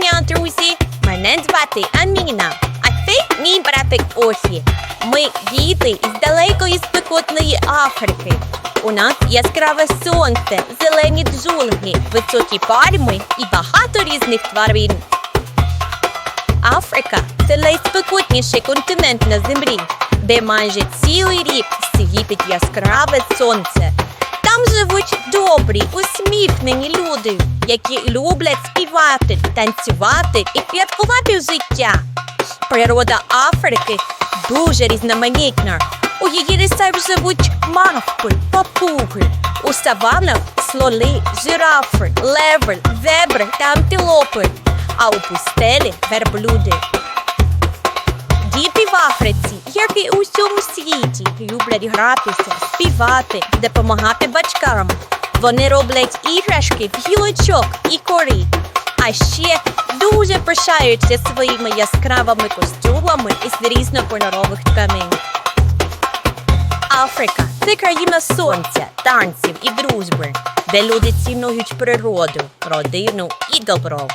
друзі! Мене звати Аміна, а це мій братик Осі. Ми діти із далекої спекотної Африки. У нас яскраве сонце, зелені джунглі, високі пальми і багато різних тварин. Африка це найспекотніший континент на землі, де майже цілий рік світить яскраве сонце. Там живуть добрі, усміхнені люди, які люблять співати, танцювати і святкувати життя. Природа Африки дуже різноманітна. У її лісах живуть мавпи, папуги, у саванах слони, жирафи, леви, зебри та антилопи, а у пустелі верблюди. Як у всьому світі, люблять гратися, співати, допомагати батькам. Вони роблять іграшки, гілочок і кори. А ще дуже пишаються своїми яскравими костюмами із різнокольорових тканин. Африка це країна сонця, танців і дружби, де люди цінують природу, родину і добро.